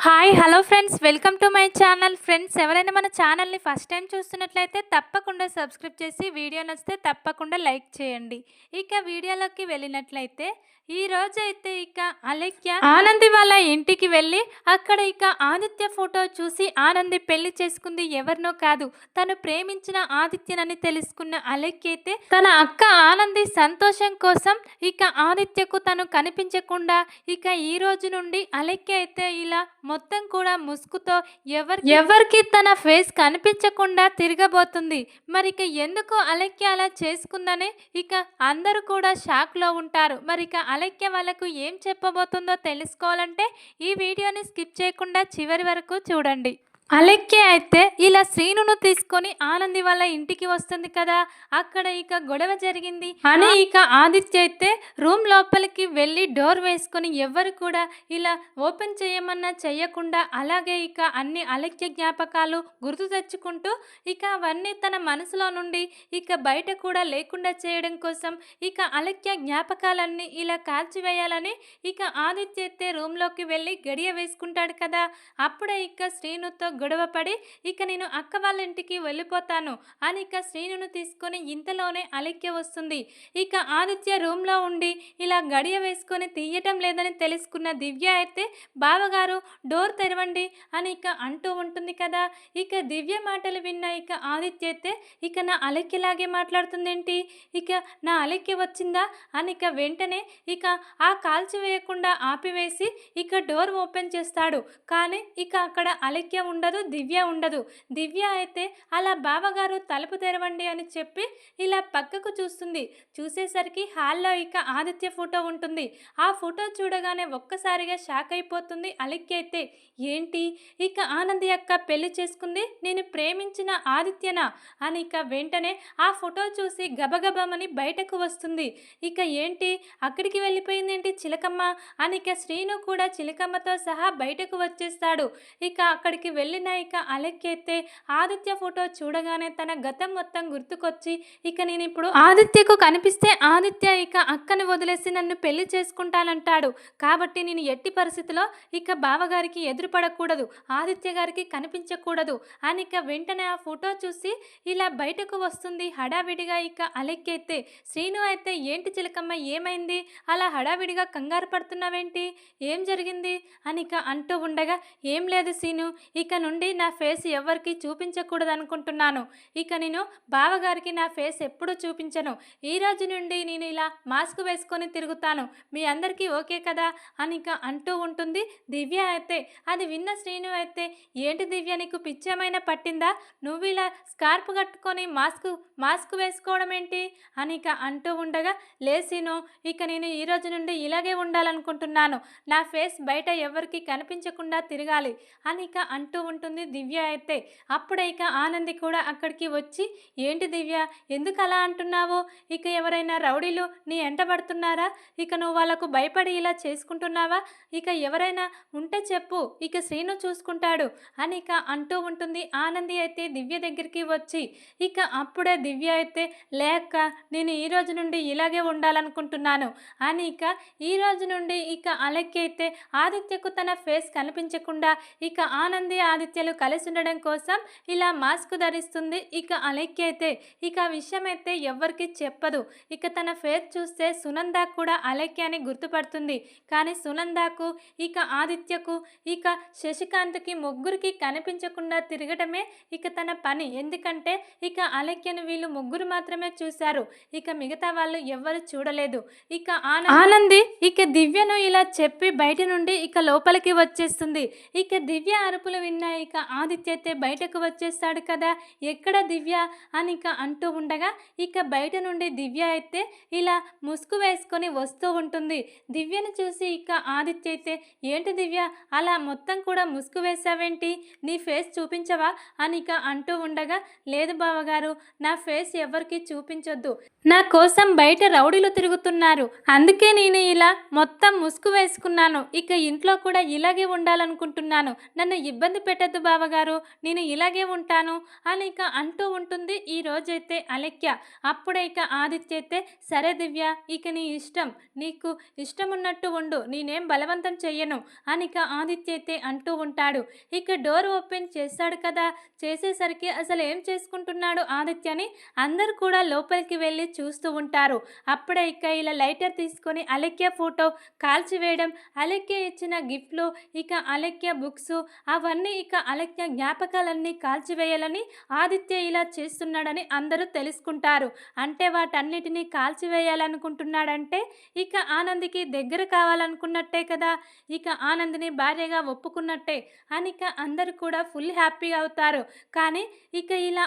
Hi hello friends welcome to my channel friends ఎవరైనా మన ఛానల్ని ఫస్ట్ టైం చూస్తున్నట్లయితే తప్పకుండా సబ్స్క్రైబ్ చేసి వీడియో నచ్చితే తప్పకుండా లైక్ చేయండి. ఇక వీడియోలోకి వెళ్ళినట్లయితే ఈ రోజైతే ఇక అలెక్య ఆనంది వాళ్ళ ఇంటికి వెళ్ళి అక్కడ ఇక ఆదిత్య ఫోటో చూసి ఆనంది పెళ్ళి చేసుకుంది ఎవరినో కాదు తను ప్రేమించిన ఆదిత్యనని తెలుసుకున్న అలెక్య అయితే తన అక్క ఆనంది సంతోషం కోసం ఇక ఆదిత్యకు తను కనిపించకుండా ఇక ఈ రోజు నుండి అలెక్య అయితే ఇలా మొత్తం కూడా ముసుగుతో ఎవరి ఎవరికి తన ఫేస్ కనిపించకుండా తిరగబోతుంది. మరి ఇక ఎందుకు అలెక్య అలా చేసుకుందని ఇక అందరూ కూడా షాక్లో ఉంటారు. మరి ఇక అలెక్య వాళ్ళకు ఏం చెప్పబోతుందో తెలుసుకోవాలంటే ఈ వీడియోని స్కిప్ చేయకుండా చివరి వరకు చూడండి. అలెక్కే అయితే ఇలా శ్రీనును తీసుకొని ఆనంది వాళ్ళ ఇంటికి వస్తుంది కదా అక్కడ ఇక గొడవ జరిగింది. అని ఇక ఆదిత్య అయితే రూమ్ లోపలికి వెళ్ళి డోర్ వేసుకొని ఎవరు కూడా ఇలా ఓపెన్ చేయమన్నా చెయ్యకుండా అలాగే ఇక అన్ని అలెక్య జ్ఞాపకాలు గుర్తు తెచ్చుకుంటూ ఇక అవన్నీ తన మనసులో నుండి ఇక బయట కూడా లేకుండా చేయడం కోసం ఇక అలెక్య జ్ఞాపకాలన్నీ ఇలా కాల్చివేయాలని ఇక ఆదిత్య అయితే రూమ్లోకి వెళ్ళి గడియ వేసుకుంటాడు కదా అప్పుడే ఇక శ్రీనుతో గొడవపడి ఇక నేను అక్క వాళ్ళ ఇంటికి వెళ్ళిపోతాను అని ఇక శ్రీనును తీసుకొని ఇంతలోనే అలెక్య వస్తుంది. ఇక ఆదిత్య రూమ్లో ఉండి ఇలా గడియ వేసుకొని తీయటం లేదని తెలుసుకున్న దివ్య అయితే బావగారు డోర్ తెరవండి అని ఇక అంటూ ఉంటుంది కదా. ఇక దివ్య మాటలు విన్న ఇక ఆదిత్య అయితే ఇక నా అలెక్యలాగే మాట్లాడుతుందేంటి? ఇక నా అలెక్య వచ్చిందా? అని ఇక వెంటనే ఇక ఆ కాల్చివేయకుండా ఆపివేసి ఇక డోర్ ఓపెన్ చేస్తాడు. కానీ ఇక అక్కడ అలెక్య ఉండదు. దివ్య ఉండదు. దివ్య అయితే అలా బావగారు తలుపు తెరవండి అని చెప్పి ఇలా పక్కకు చూస్తుంది. చూసేసరికి హాల్లో ఇక ఆదిత్య ఫోటో ఉంటుంది. ఆ ఫోటో చూడగానే ఒక్కసారిగా షాక్ అయిపోతుంది అలిక్కి అయితే. ఏంటి? ఇక ఆనంది అక్క పెళ్ళి చేసుకుంది నేను ప్రేమించిన ఆదిత్యనా? అని ఇక వెంటనే ఆ ఫోటో చూసి గబగబమని బయటకు వస్తుంది. ఇక ఏంటి? అక్కడికి వెళ్ళిపోయింది ఏంటి చిలకమ్మ? అని ఇక శ్రీను కూడా చిలకమ్మతో సహా బయటకు వచ్చేస్తాడు. ఇక అక్కడికి వెళ్ళి వెళ్ళిన ఇక అలెక్కెత్తే ఆదిత్య ఫోటో చూడగానే తన గతం మొత్తం గుర్తుకొచ్చి ఇక నేను ఇప్పుడు ఆదిత్యకు కనిపిస్తే ఆదిత్య ఇక అక్కని వదిలేసి నన్ను పెళ్ళి చేసుకుంటానంటాడు. కాబట్టి నేను ఎట్టి పరిస్థితిలో ఇక బావగారికి ఎదురుపడకూడదు ఆదిత్య గారికి కనిపించకూడదు అని ఇక వెంటనే ఆ ఫోటో చూసి ఇలా బయటకు వస్తుంది హడావిడిగా ఇక అలెక్కెత్తే శ్రీను అయితే ఏంటి చిలకమ్మ ఏమైంది? అలా హడావిడిగా కంగారు పడుతున్నావేంటి? ఏం జరిగింది? అని ఇక అంటూ ఉండగా ఏం లేదు శ్రీను ఇక నుండి నా ఫేస్ ఎవరికి చూపించకూడదు అనుకుంటున్నాను ఇక నేను బావగారికి నా ఫేస్ ఎప్పుడూ చూపించను. ఈ రోజు నుండి నేను ఇలా మాస్క్ వేసుకొని తిరుగుతాను. మీ అందరికీ ఓకే కదా? అని ఇక అంటూ ఉంటుంది దివ్య అయితే. అది విన్న శ్రీను అయితే ఏంటి దివ్య నీకు పిచ్చేమైనా పట్టిందా? నువ్వు ఇలా స్కార్ప్ కట్టుకొని మాస్క్ మాస్క్ వేసుకోవడం ఏంటి? అని ఇక అంటూ ఉండగా లేసిను ఇక నేను ఈ రోజు నుండి ఇలాగే ఉండాలనుకుంటున్నాను. నా ఫేస్ బయట ఎవరికి కనిపించకుండా తిరగాలి. అని ఇక అంటూ ఉంటుంది దివ్య అయితే. అప్పుడే ఇక ఆనంది కూడా అక్కడికి వచ్చి ఏంటి దివ్య ఎందుకు అలా అంటున్నావు? ఇక ఎవరైనా రౌడీలు నీ ఎంటబడుతున్నారా ఇక నువ్వు వాళ్ళకు భయపడి ఇలా చేసుకుంటున్నావా? ఇక ఎవరైనా ఉంటే చెప్పు ఇక శ్రీను చూసుకుంటాడు అని ఇక అంటూ ఉంటుంది ఆనంది అయితే దివ్య దగ్గరికి వచ్చి. ఇక అప్పుడే దివ్య అయితే లేక నేను ఈ రోజు నుండి ఇలాగే ఉండాలనుకుంటున్నాను అని ఇక ఈ రోజు నుండి ఇక అలెక్కి అయితే ఆదిత్యకు తన ఫేస్ కనిపించకుండా ఇక ఆనంది ఆదిత్యలు కలిసి ఉండడం కోసం ఇలా మాస్క్ ధరిస్తుంది. ఇక అలెక్కి అయితే ఇక ఆ విషయం అయితే ఎవ్వరికి చెప్పదు. ఇక తన ఫేస్ చూస్తే సునంద కూడా అలెక్కి అని గుర్తుపడుతుంది. కానీ సునందకు ఇక ఆదిత్యకు ఇక శశికాంత్కి ముగ్గురికి కనిపించకుండా తిరగటమే ఇక తన పని. ఎందుకంటే ఇక అలెక్యను వీళ్ళు ముగ్గురు మాత్రమే చూశారు. ఇక మిగతా వాళ్ళు ఎవ్వరు చూడలేదు. ఇక ఆన- ఆనంది ఇక దివ్యను ఇలా చెప్పి బయట నుండి ఇక లోపలికి వచ్చేస్తుంది. ఇక దివ్య అరుపులు విన్న ఇక ఆదిత్య అయితే బయటకు వచ్చేస్తాడు కదా ఎక్కడ దివ్య అని ఇక అంటూ ఉండగా ఇక బయట నుండి దివ్య అయితే ఇలా ముసుగు వేసుకొని వస్తూ ఉంటుంది. దివ్యను చూసి ఇక ఆదిత్య అయితే ఏంటి దివ్య అలా మొత్తం కూడా ముసుగు వేసావేంటి నీ ఫేస్ చూపించవా? అని ఇక అంటూ ఉండగా లేదు బావగారు నా ఫేస్ ఎవరికి చూపించొద్దు. నా కోసం బయట రౌడీలు తిరుగుతున్నారు. అందుకే నేను ఇలా మొత్తం ముసుగు వేసుకున్నాను. ఇక ఇంట్లో కూడా ఇలాగే ఉండాలనుకుంటున్నాను. నన్ను ఇబ్బంది పెట్ట పెట్టద్దు బావగారు నేను ఇలాగే ఉంటాను అని ఇక అంటూ ఉంటుంది. ఈ రోజైతే అలెక్య అప్పుడే ఇక ఆదిత్య అయితే సరే దివ్య ఇక నీ ఇష్టం. నీకు ఇష్టం ఉన్నట్టు ఉండు. నేనేం బలవంతం చెయ్యను అని ఇక ఆదిత్య అయితే అంటూ ఉంటాడు. ఇక డోర్ ఓపెన్ చేస్తాడు కదా. చేసేసరికి అసలు ఏం చేసుకుంటున్నాడు ఆదిత్యని? అందరు కూడా లోపలికి వెళ్ళి చూస్తూ ఉంటారు. అప్పుడే ఇక ఇలా లైటర్ తీసుకొని అలెక్య ఫోటో కాల్చివేయడం అలెక్య ఇచ్చిన గిఫ్ట్లు ఇక అలెక్య బుక్స్ అవన్నీ ఇక ఇక అలక్య జ్ఞాపకాలన్నీ కాల్చివేయాలని ఆదిత్య ఇలా చేస్తున్నాడని అందరూ తెలుసుకుంటారు. అంటే వాటన్నిటినీ కాల్చివేయాలనుకుంటున్నాడంటే ఇక ఆనందికి దగ్గర కావాలనుకున్నట్టే కదా. ఇక ఆనందిని భార్యగా ఒప్పుకున్నట్టే అని ఇక అందరూ కూడా ఫుల్ హ్యాపీగా అవుతారు. కానీ ఇక ఇలా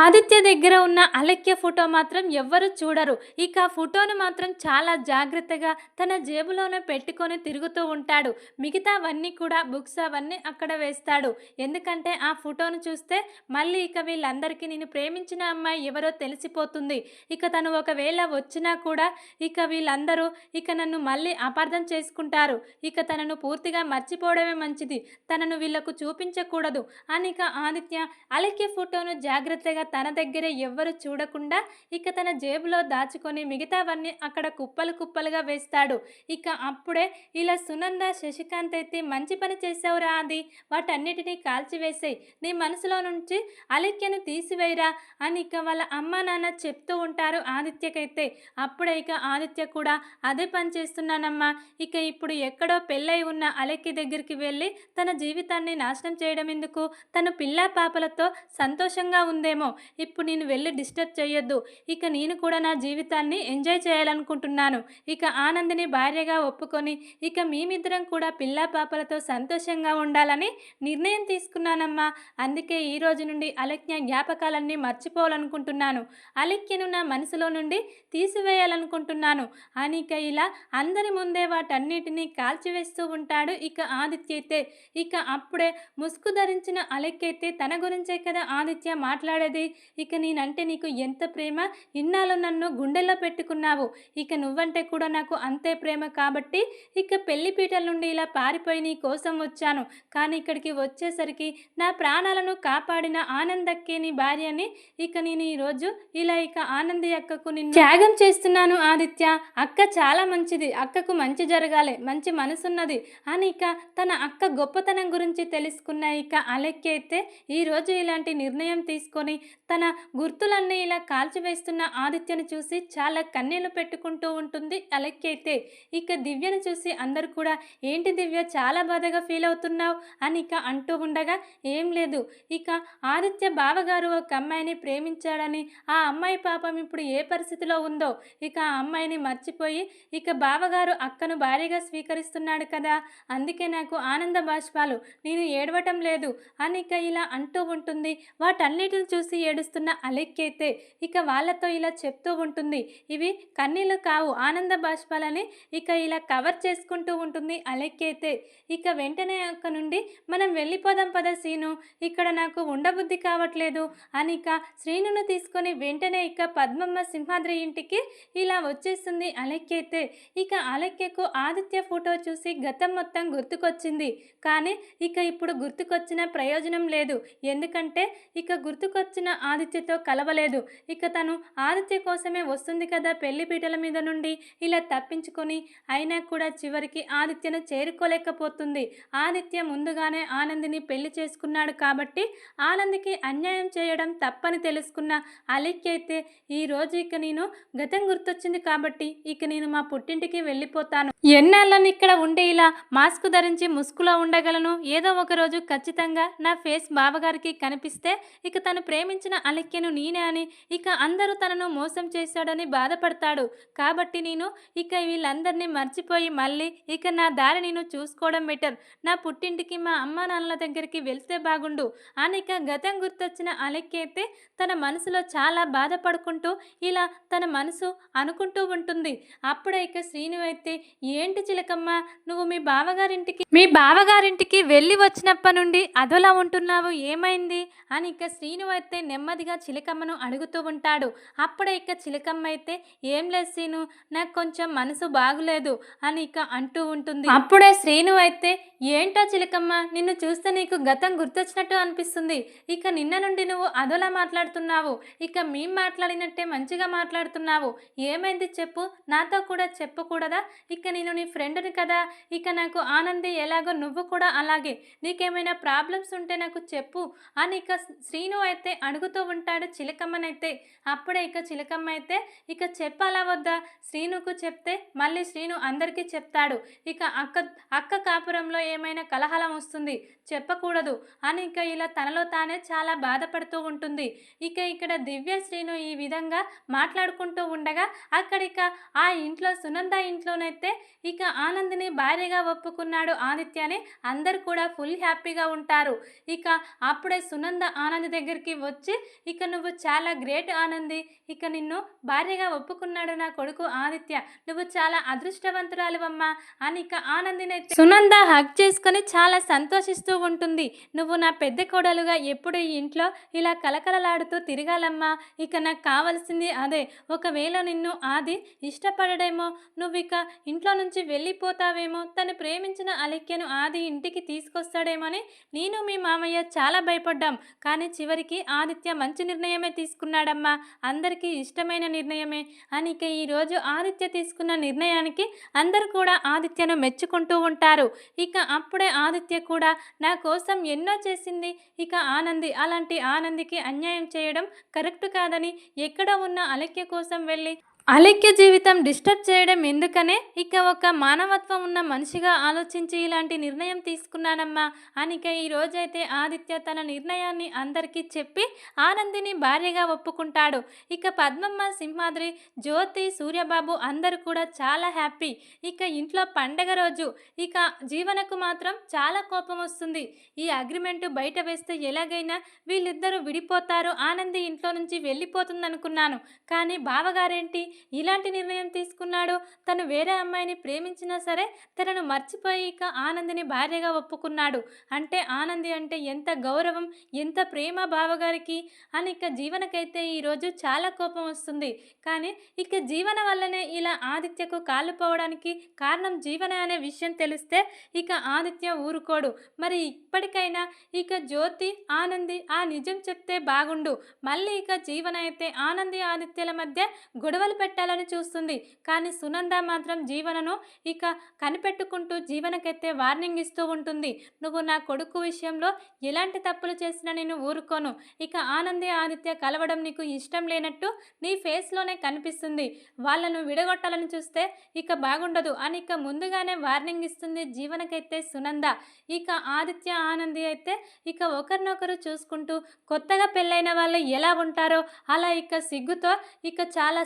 ఆదిత్య దగ్గర ఉన్న అలక్య ఫోటో మాత్రం ఎవ్వరు చూడరు. ఇక ఫోటోను మాత్రం చాలా జాగ్రత్తగా తన జేబులోనే పెట్టుకొని తిరుగుతూ ఉంటాడు. మిగతావన్నీ కూడా బుక్స్ అవన్నీ అక్కడ వేస్తాడు. ఎందుకంటే ఆ ఫోటోను చూస్తే మళ్ళీ ఇక వీళ్ళందరికీ నేను ప్రేమించిన అమ్మాయి ఎవరో తెలిసిపోతుంది. ఇక తను ఒకవేళ వచ్చినా కూడా ఇక వీళ్ళందరూ ఇక నన్ను మళ్ళీ అపార్థం చేసుకుంటారు. ఇక తనను పూర్తిగా మర్చిపోవడమే మంచిది. తనను వీళ్ళకు చూపించకూడదు. అని ఇక ఆదిత్య అలెక్య ఫోటోను జాగ్రత్తగా తన దగ్గరే ఎవ్వరు చూడకుండా ఇక తన జేబులో దాచుకొని మిగతావన్నీ అక్కడ కుప్పలు కుప్పలుగా వేస్తాడు. ఇక అప్పుడే ఇలా సునంద శశికాంత్ అయితే మంచి పని చేసావురా అది వాటన్నిటినీ కాల్చివేసేయి. నీ మనసులో నుంచి అలెక్యను తీసివేయరా అని ఇక వాళ్ళ అమ్మ నాన్న చెప్తూ ఉంటారు ఆదిత్యకైతే. అప్పుడే ఇక ఆదిత్య కూడా అదే పని చేస్తున్నానమ్మా. ఇక ఇప్పుడు ఎక్కడో పెళ్ళై ఉన్న అలెక్కి దగ్గరికి వెళ్ళి తన జీవితాన్ని నాశనం చేయడం ఎందుకు? తన పిల్ల పాపలతో సంతోషంగా ఉందేమో. ఇప్పుడు నేను వెళ్ళి డిస్టర్బ్ చేయొద్దు ఇక నేను కూడా నా జీవితాన్ని ఎంజాయ్ చేయాలనుకుంటున్నాను. ఇక ఆనందిని భార్యగా ఒప్పుకొని ఇక మేమిద్దరం కూడా పిల్ల పాపలతో సంతోషంగా ఉండాలని నిర్ణయం తీసుకున్నానమ్మా. అందుకే ఈ రోజు నుండి అలక్య జ్ఞాపకాలన్నీ మర్చిపోవాలనుకుంటున్నాను. అలక్యను నా మనసులో నుండి తీసివేయాలనుకుంటున్నాను. అనిక ఇలా అందరి ముందే వాటన్నిటినీ కాల్చివేస్తూ ఉంటాడు ఇక ఆదిత్య అయితే. ఇక అప్పుడే ముసుగు ధరించిన అలెక్య అయితే తన గురించే కదా ఆదిత్య మాట్లాడేది. ఇక నేనంటే నీకు ఎంత ప్రేమ? ఇన్నాళ్ళు నన్ను గుండెల్లో పెట్టుకున్నావు. ఇక నువ్వంటే కూడా నాకు అంతే ప్రేమ కాబట్టి ఇక పెళ్ళిపీటల నుండి ఇలా పారిపోయి నీ కోసం వచ్చాను. కానీ ఇక్కడికి వచ్చేసరికి నా ప్రాణాలను కాపాడిన ఆనందక్కే నీ భార్యని. ఇక నేను ఈరోజు ఇలా ఇక ఆనంది అక్కకు నిన్ను త్యాగం చేస్తున్నాను ఆదిత్య. అక్క చాలా మంచిది. అక్కకు మంచి జరగాలి. మంచి మనసున్నది. అని ఇక తన అక్క గొప్పతనం గురించి తెలుసుకున్న ఇక అలెక్కి అయితే ఈరోజు ఇలాంటి నిర్ణయం తీసుకొని తన గుర్తులన్నీ ఇలా కాల్చివేస్తున్న ఆదిత్యను చూసి చాలా కన్నీళ్ళు పెట్టుకుంటూ ఉంటుంది అలెక్కి అయితే. ఇక దివ్యను చూసి అందరు కూడా ఏంటి దివ్య చాలా బాధగా ఫీల్ అవుతున్నావు? అని ఇక అంటూ ఉండగా ఏం లేదు. ఇక ఆదిత్య బావగారు ఒక అమ్మాయిని ప్రేమించాడని ఆ అమ్మాయి పాపం ఇప్పుడు ఏ పరిస్థితిలో ఉందో ఇక ఆ అమ్మాయిని మర్చిపోయి ఇక బావగారు అక్కను భార్యగా స్వీకరిస్తున్నాడు కదా అందుకే నాకు ఆనంద బాష్పాలు నేను ఏడవటం లేదు అని ఇక ఇలా అంటూ ఉంటుంది. వాటన్నిటిని చూసి ఏడుస్తున్న అలెక్కైతే ఇక వాళ్ళతో ఇలా చెప్తూ ఉంటుంది. ఇవి కన్నీళ్ళు కావు ఆనంద బాష్పాలని ఇక ఇలా కవర్ చేసుకుంటూ ఉంటుంది అలెక్కైతే. ఇక వెంటనే అక్క నుండి మనం వెళ్ళి వెళ్ళిపోదాం పద శ్రీను ఇక్కడ నాకు ఉండబుద్ధి కావట్లేదు. అని ఇక శ్రీనును తీసుకొని వెంటనే ఇక పద్మమ్మ సింహాద్రి ఇంటికి ఇలా వచ్చేస్తుంది అలెక్కైతే. ఇక అలెక్కకు ఆదిత్య ఫోటో చూసి గతం మొత్తం గుర్తుకొచ్చింది. కానీ ఇక ఇప్పుడు గుర్తుకొచ్చిన ప్రయోజనం లేదు. ఎందుకంటే ఇక గుర్తుకొచ్చిన ఆదిత్యతో కలవలేదు. ఇక తను ఆదిత్య కోసమే వస్తుంది కదా పెళ్ళి పీటల మీద నుండి. ఇలా తప్పించుకొని అయినా కూడా చివరికి ఆదిత్యను చేరుకోలేకపోతుంది. ఆదిత్య ముందుగానే ఆనందిని పెళ్ళి చేసుకున్నాడు కాబట్టి ఆనందికి అన్యాయం చేయడం తప్పని తెలుసుకున్న అలిక్కి అయితే ఈ రోజు ఇక నేను గతం గుర్తొచ్చింది కాబట్టి ఇక నేను మా పుట్టింటికి వెళ్ళిపోతాను. ఎన్నాళ్ళని ఇక్కడ ఉండే ఇలా మాస్క్ ధరించి ముసుగులో ఉండగలను? ఏదో ఒక రోజు ఖచ్చితంగా నా ఫేస్ బావగారికి కనిపిస్తే ఇక తను ప్రేమించిన అలిక్యను నేనే అని ఇక అందరూ తనను మోసం చేశాడని బాధపడతాడు. కాబట్టి నేను ఇక వీళ్ళందరినీ మర్చిపోయి మళ్ళీ ఇక నా దారి నేను చూసుకోవడం బెటర్. నా పుట్టింటికి మా అమ్మ నాన్నల దగ్గరికి వెళ్తే బాగుండు. అని ఇక గతం గుర్తొచ్చిన అలెక్కి అయితే తన మనసులో చాలా బాధపడుకుంటూ ఇలా తన మనసు అనుకుంటూ ఉంటుంది. అప్పుడే ఇక శ్రీను అయితే ఏంటి చిలకమ్మ నువ్వు మీ బావగారింటికి మీ బావగారింటికి వెళ్ళి వచ్చినప్పటి నుండి అదోలా ఉంటున్నావు? ఏమైంది? అని ఇక శ్రీను అయితే నెమ్మదిగా చిలకమ్మను అడుగుతూ ఉంటాడు. అప్పుడే ఇక చిలకమ్మ అయితే ఏం లేదు శ్రీను నాకు కొంచెం మనసు బాగులేదు అని ఇక అంటూ ఉంటుంది. అప్పుడే శ్రీను అయితే ఏంటో చిలకమ్మ నిన్ను చూస్తే నీకు గతం గుర్తొచ్చినట్టు అనిపిస్తుంది. ఇక నిన్న నుండి నువ్వు అదోలా మాట్లాడుతున్నావు. ఇక మేం మాట్లాడినట్టే మంచిగా మాట్లాడుతున్నావు. ఏమైంది చెప్పు. నాతో కూడా చెప్పకూడదా? ఇక నేను నీ ఫ్రెండ్ని కదా. ఇక నాకు ఆనంది ఎలాగో నువ్వు కూడా అలాగే. నీకేమైనా ప్రాబ్లమ్స్ ఉంటే నాకు చెప్పు. అని ఇక శ్రీను అయితే అడుగుతూ ఉంటాడు చిలకమ్మనైతే. అప్పుడే ఇక చిలకమ్మ అయితే ఇక చెప్పాలా వద్దా? శ్రీనుకు చెప్తే మళ్ళీ శ్రీను అందరికీ చెప్తాడు. ఇక అక్క అక్క కాపురంలో ఏమైనా కలహలం వస్తుంది? చెప్ చెప్పకూడదు అని ఇక ఇలా తనలో తానే చాలా బాధపడుతూ ఉంటుంది. ఇక ఇక్కడ దివ్య శ్రీను ఈ విధంగా మాట్లాడుకుంటూ ఉండగా అక్కడిక ఆ ఇంట్లో సునంద ఇంట్లోనైతే ఇక ఆనందిని భార్యగా ఒప్పుకున్నాడు ఆదిత్యని అందరు కూడా ఫుల్ హ్యాపీగా ఉంటారు. ఇక అప్పుడే సునంద ఆనంద్ దగ్గరికి వచ్చి ఇక నువ్వు చాలా గ్రేట్ ఆనంది ఇక నిన్ను భార్యగా ఒప్పుకున్నాడు నా కొడుకు ఆదిత్య నువ్వు చాలా అదృష్టవంతురాలు అమ్మా అని ఇక ఆనందినైతే సునంద హక్ చేసుకొని చాలా సంతోషిస్తూ ఉంటుంది. నువ్వు నా పెద్ద కోడలుగా ఎప్పుడు ఈ ఇంట్లో ఇలా కలకలలాడుతూ తిరగాలమ్మా. ఇక నాకు కావాల్సింది అదే. ఒకవేళ నిన్ను ఆది ఇష్టపడడేమో నువ్వు ఇక ఇంట్లో నుంచి వెళ్ళిపోతావేమో తను ప్రేమించిన అలిక్యను ఆది ఇంటికి తీసుకొస్తాడేమోని నేను మీ మామయ్య చాలా భయపడ్డాం. కానీ చివరికి ఆదిత్య మంచి నిర్ణయమే తీసుకున్నాడమ్మా. అందరికీ ఇష్టమైన నిర్ణయమే అని ఇక ఈరోజు ఆదిత్య తీసుకున్న నిర్ణయానికి అందరూ కూడా ఆదిత్యను మెచ్చుకుంటూ ఉంటారు. ఇక అప్పుడే ఆదిత్య కూడా నా కోసం ఎన్నో చేసింది. ఇక ఆనంది అలాంటి ఆనందికి అన్యాయం చేయడం కరెక్ట్ కాదని ఎక్కడ ఉన్న అలక్య కోసం వెళ్ళి అలెక్య జీవితం డిస్టర్బ్ చేయడం ఎందుకనే? ఇక ఒక మానవత్వం ఉన్న మనిషిగా ఆలోచించి ఇలాంటి నిర్ణయం తీసుకున్నానమ్మా అనిక ఈ రోజైతే ఆదిత్య తన నిర్ణయాన్ని అందరికీ చెప్పి ఆనందిని భార్యగా ఒప్పుకుంటాడు. ఇక పద్మమ్మ సింహాద్రి జ్యోతి సూర్యబాబు అందరూ కూడా చాలా హ్యాపీ. ఇక ఇంట్లో పండగ రోజు ఇక జీవనకు మాత్రం చాలా కోపం వస్తుంది. ఈ అగ్రిమెంట్ బయట వేస్తే ఎలాగైనా వీళ్ళిద్దరూ విడిపోతారు. ఆనంది ఇంట్లో నుంచి వెళ్ళిపోతుందనుకున్నాను. కానీ బావగారేంటి? ఇలాంటి నిర్ణయం తీసుకున్నాడు. తను వేరే అమ్మాయిని ప్రేమించినా సరే తనను మర్చిపోయి ఇక ఆనందిని భార్యగా ఒప్పుకున్నాడు. అంటే ఆనంది అంటే ఎంత గౌరవం ఎంత ప్రేమ బావగారికి? అని ఇక జీవనకైతే ఈరోజు చాలా కోపం వస్తుంది. కానీ ఇక జీవన వల్లనే ఇలా ఆదిత్యకు కాలుపోవడానికి కారణం జీవన అనే విషయం తెలిస్తే ఇక ఆదిత్య ఊరుకోడు. మరి ఇప్పటికైనా ఇక జ్యోతి ఆనంది ఆ నిజం చెప్తే బాగుండు. మళ్ళీ ఇక జీవన అయితే ఆనంది ఆదిత్యల మధ్య గొడవలు పెట్టాలని చూస్తుంది. కానీ సునంద మాత్రం జీవనను ఇక కనిపెట్టుకుంటూ జీవనకైతే వార్నింగ్ ఇస్తూ ఉంటుంది. నువ్వు నా కొడుకు విషయంలో ఎలాంటి తప్పులు చేసినా నేను ఊరుకోను. ఇక ఆనంది ఆదిత్య కలవడం నీకు ఇష్టం లేనట్టు నీ ఫేస్లోనే కనిపిస్తుంది. వాళ్ళను విడగొట్టాలని చూస్తే ఇక బాగుండదు అని ఇక ముందుగానే వార్నింగ్ ఇస్తుంది జీవనకైతే సునంద. ఇక ఆదిత్య ఆనంది అయితే ఇక ఒకరినొకరు చూసుకుంటూ కొత్తగా పెళ్ళైన వాళ్ళు ఎలా ఉంటారో అలా ఇక సిగ్గుతో ఇక చాలా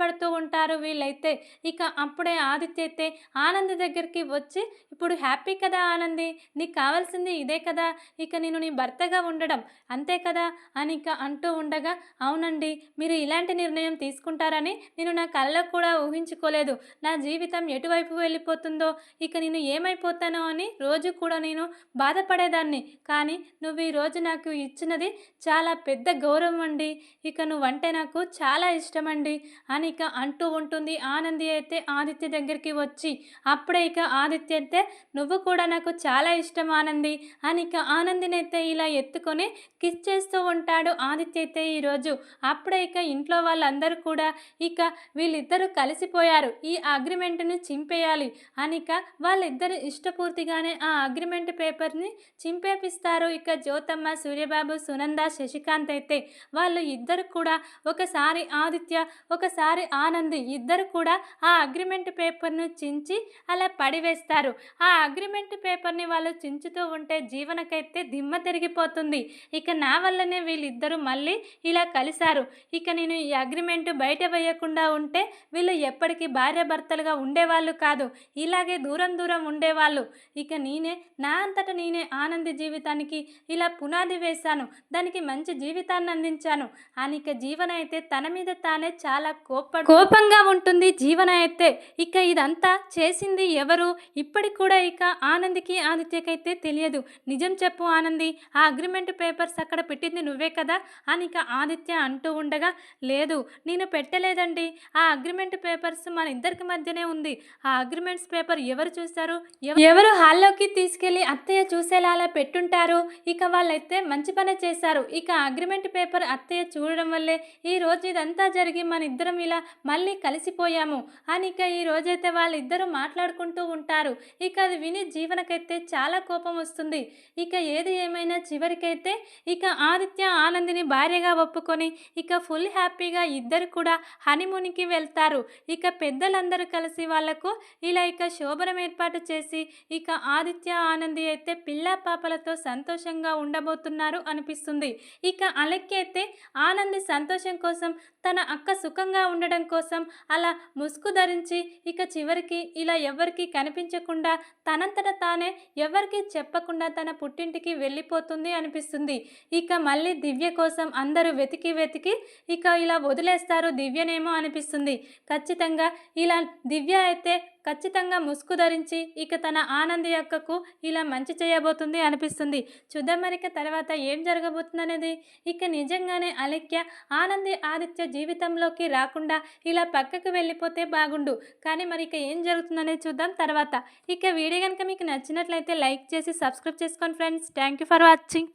బాధపడుతూ ఉంటారు వీళ్ళైతే. ఇక అప్పుడే ఆదిత్య అయితే ఆనంద్ దగ్గరికి వచ్చి ఇప్పుడు హ్యాపీ కదా ఆనంది? నీకు కావాల్సింది ఇదే కదా? ఇక నేను నీ భర్తగా ఉండడం అంతే కదా? అని ఇక అంటూ ఉండగా అవునండి మీరు ఇలాంటి నిర్ణయం తీసుకుంటారని నేను నా కళ్ళకు కూడా ఊహించుకోలేదు. నా జీవితం ఎటువైపు వెళ్ళిపోతుందో ఇక నేను ఏమైపోతానో అని రోజు కూడా నేను బాధపడేదాన్ని. కానీ నువ్వు ఈ రోజు నాకు ఇచ్చినది చాలా పెద్ద గౌరవం అండి. ఇక నువ్వంటే నాకు చాలా ఇష్టం అండి అని ఇక అంటూ ఉంటుంది ఆనంది అయితే ఆదిత్య దగ్గరికి వచ్చి అప్పుడే ఇక ఆదిత్య అయితే నువ్వు కూడా నాకు చాలా ఇష్టం ఆనంది అని ఇక ఆనందిని అయితే ఇలా ఎత్తుకొని కిస్ చేస్తూ ఉంటాడు ఆదిత్య అయితే ఈరోజు అప్పుడే ఇక ఇంట్లో వాళ్ళందరూ కూడా ఇక వీళ్ళిద్దరూ కలిసిపోయారు ఈ అగ్రిమెంట్ని చింపేయాలి అనిక వాళ్ళిద్దరు ఇష్టపూర్తిగానే ఆ అగ్రిమెంట్ పేపర్ని చింపేపిస్తారు. ఇక జ్యోతమ్మ సూర్యబాబు సునంద శశికాంత్ అయితే వాళ్ళు ఇద్దరు కూడా ఒకసారి ఆదిత్య ఒకసారి ఆనంది ఇద్దరు కూడా ఆ అగ్రిమెంట్ పేపర్ను చించి అలా పడివేస్తారు. ఆ అగ్రిమెంట్ పేపర్ని వాళ్ళు చించుతూ ఉంటే జీవనకైతే దిమ్మ తిరిగిపోతుంది. ఇక నా వల్లనే వీళ్ళిద్దరూ మళ్ళీ ఇలా కలిశారు. ఇక నేను ఈ అగ్రిమెంట్ బయట వేయకుండా ఉంటే వీళ్ళు ఎప్పటికీ భార్యాభర్తలుగా ఉండేవాళ్ళు కాదు. ఇలాగే దూరం దూరం ఉండేవాళ్ళు. ఇక నేనే నా అంతటా నేనే ఆనంది జీవితానికి ఇలా పునాది వేశాను. దానికి మంచి జీవితాన్ని అందించాను. అనిక జీవన అయితే తన మీద తానే చాలా కోపం కోపంగా ఉంటుంది జీవన అయితే ఇక ఇదంతా చేసింది ఎవరు? ఇప్పటికి కూడా ఇక ఆనందికి ఆదిత్యకైతే తెలియదు. నిజం చెప్పు ఆనంది ఆ అగ్రిమెంట్ పేపర్స్ అక్కడ పెట్టింది నువ్వే కదా? అని ఇక ఆదిత్య అంటూ ఉండగా లేదు నేను పెట్టలేదండి. ఆ అగ్రిమెంట్ పేపర్స్ మన ఇద్దరికి మధ్యనే ఉంది. ఆ అగ్రిమెంట్స్ పేపర్ ఎవరు చూశారు? ఎవ- ఎవరు హాల్లోకి తీసుకెళ్ళి అత్తయ్య చూసేలా అలా పెట్టుంటారు? ఇక వాళ్ళైతే మంచి పని చేశారు. ఇక అగ్రిమెంట్ పేపర్ అత్తయ్య చూడడం వల్లే ఈ రోజు ఇదంతా జరిగి మన ఇద్దరం ఇలా మళ్ళీ కలిసిపోయాము. అని ఇక ఈ రోజైతే వాళ్ళిద్దరూ మాట్లాడుకుంటూ ఉంటారు. ఇక అది విని జీవనకైతే చాలా కోపం వస్తుంది. ఇక ఏది ఏమైనా చివరికైతే ఇక ఆదిత్య ఆనందిని భార్యగా ఒప్పుకొని ఇక ఫుల్ హ్యాపీగా ఇద్దరు కూడా హనీమూన్కి వెళ్తారు. ఇక పెద్దలందరూ కలిసి వాళ్ళకు ఇలా ఇక శోభనం ఏర్పాటు చేసి ఇక ఆదిత్య ఆనంది అయితే పిల్లా పాపలతో సంతోషంగా ఉండబోతున్నారు అనిపిస్తుంది. ఇక అలెక్కి అయితే ఆనంది సంతోషం కోసం తన అక్క సుఖంగా ఉండడం కోసం అలా ముసుగు ధరించి ఇక చివరికి ఇలా ఎవరికి కనిపించకుండా తనంతట తానే ఎవరికి చెప్పకుండా తన పుట్టింటికి వెళ్ళిపోతుంది అనిపిస్తుంది. ఇక మళ్ళీ దివ్య కోసం అందరూ వెతికి వెతికి ఇక ఇలా వదిలేస్తారు దివ్యనేమో అనిపిస్తుంది. ఖచ్చితంగా ఇలా దివ్య అయితే ఖచ్చితంగా ముసుగు ధరించి ఇక తన ఆనంది అక్కకు ఇలా మంచి చేయబోతుంది అనిపిస్తుంది. చూద్దాం మరిక తర్వాత ఏం జరగబోతుందనేది. ఇక నిజంగానే అలెక్య ఆనంది ఆదిత్య జీవితంలోకి రాకుండా ఇలా పక్కకు వెళ్ళిపోతే బాగుండు. కానీ మరి ఇక ఏం జరుగుతుందనేది చూద్దాం తర్వాత. ఇక వీడియో కనుక మీకు నచ్చినట్లయితే లైక్ చేసి సబ్స్క్రైబ్ చేసుకోండి friends. Thank you for watching.